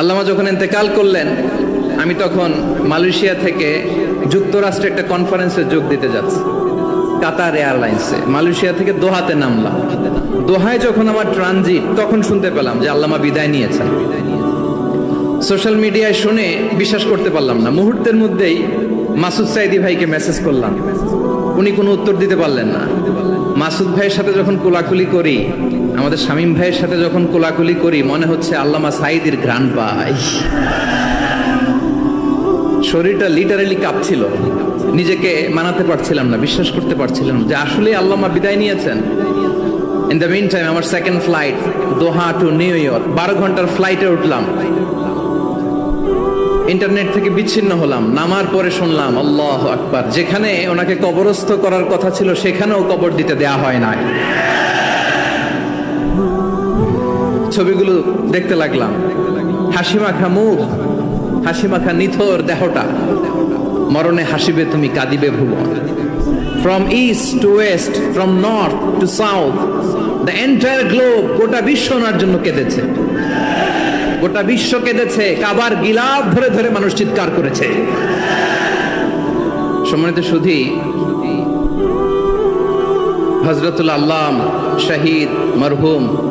আল্লামা যখন ইন্তেকাল করলেন, আমি তখন মালয়েশিয়া থেকে যুক্তরাষ্ট্রে একটা কনফারেন্সে যোগ দিতে যাচ্ছি, কাতার এয়ারলাইন্সে। মালয়েশিয়া থেকে দোহাতে নামলাম। দোহায় যখন আমার ট্রানজিট, তখন শুনতে পেলাম যে আল্লামা বিদায় নিয়েছেন। সোশ্যাল মিডিয়ায় শুনে বিশ্বাস করতে পারলাম না। মুহূর্তের মধ্যেই মাসুদ সাইদি ভাইকে মেসেজ করলাম। উনি কোনো উত্তর দিতে পারলেন না। মাসুদ ভাইয়ের সাথে যখন কোলাকুলি করি আমাদের শামীম ভাইয়ের সাথে যখন কোলাকুলি করি, মনে হচ্ছে আল্লামা সাইদির ঘ্রাণ পাই শরীরটা লিটারালি কাঁপছিল। নিজেকে মানাতে পারছিলাম না, বিশ্বাস করতে পারছিলাম যে আসলে আল্লামা বিদায় নিয়েছেন। ইন দ্য মিন টাইম আমার second flight Doha to New York বারো ঘণ্টার ফ্লাইটে উঠলাম। ইন্টারনেট থেকে বিচ্ছিন্ন হলাম, নামার পরে শুনলাম, আল্লাহ আকবার। যেখানে ওনাকে কবরস্থ করার কথা ছিল, সেখানেও কবর দিতে দেয়া হয় নাই। ছবিগুলো দেখতে লাগলাম। হাসি মাখা মুখ, হাসি মাখা নিথর দেহটা। মরণে হাসিবে তুমি, কাঁদিবে ভুবন। From east to west from north to south the entire globe গোটা বিশ্ব ওনার জন্য কেঁদেছে। গোটা বিশ্ব কেঁদেছে, কাবার গিলাপ ধরে ধরে মানুষ চিৎকার করেছে। সম্মানিত সুধী হজরতুল আল্লাম, শহীদ, মরহুম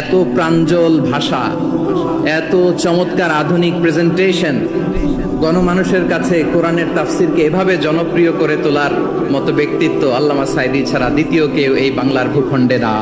এত প্রাঞ্জল ভাষা, এত চমৎকার আধুনিক প্রেজেন্টেশন গণমানুষের কাছে কোরআনের তাফসিরকে এভাবে জনপ্রিয় করে তোলার মতো ব্যক্তিত্ব আল্লামা সাইদি ছাড়া দ্বিতীয় কেউ এই বাংলার ভূখণ্ডে না।